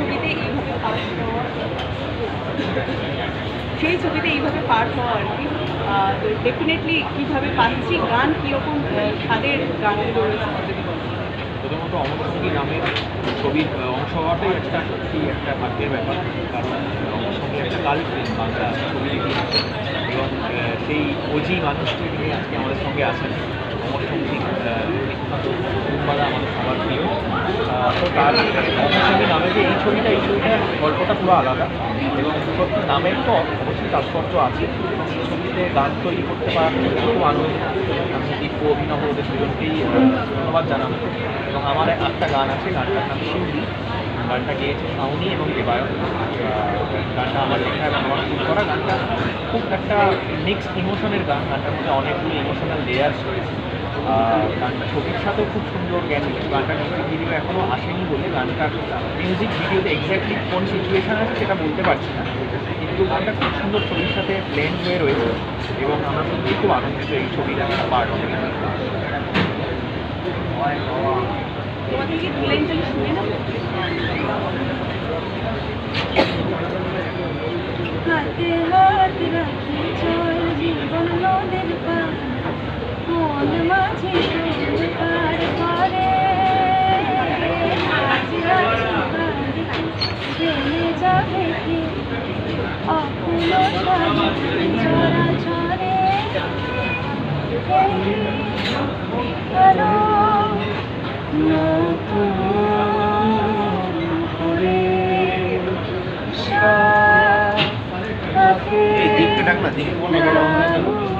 ছবিতে এইভাবে পাঠ হওয়া সেই ছবিতে এইভাবে পাঠ হওয়া আর কি ডেফিনেটলি কীভাবে পাচ্ছি, গান কীরকম স্বাদের গানগুলো রয়েছে। প্রথমত অমরসঙ্গী নামের ছবির অংশ হওয়াটাই একটা সত্যি একটা ভাগ্যের ব্যাপার কারণ অমরসঙ্গী একটা কাল ফিল্ম বাংলা ইতিহাসে এবং সেই ওজি মানুষটি তিনি আজকে আমাদের সঙ্গে আছেন অমরসঙ্গী তার অমরসঙ্গী নামে যে এই ছবিটা, এই ছবিটার গল্পটা পুরো আলাদা। এবং সত্যি নামের তো অবশ্যই তাৎপর্য আছে। এই ছবিতে গান তৈরি করতে জন্য খুব আনন্দ আমি দীপ্য অভিনব ওদের দুজনকেই ধন্যবাদ জানাব। এবং আমার একটা গান আছে, গানটার নাম শিউলি গানটা গেয়েছে শাওনি এবং দেবায়ন। গানটা আমার লেখা এবং আমার শুরু করা গানটা খুব একটা মিক্সড ইমোশনের গান। গানটার মধ্যে অনেকগুলো ইমোশনাল লেয়ার্স রয়েছে। গানটা ছবির সাথেও খুব সুন্দর জ্ঞান কিন্তু গানটা মিউজিক ভিডিও এখনও আসেনি বলে গানটার মিউজিক ভিডিওতে এক্স্যাক্টলি কোন সিচুয়েশান আছে সেটা বলতে পারছি না। কিন্তু গানটা খুব সুন্দর ছবির সাথে ব্লেন্ড হয়ে রয়েছে এবং আমরা সত্যি খুব আনন্দিত এই পার্ট হবে তোমাদের কি শুনে না? এই দিকটা ডাক না দিকে। বলো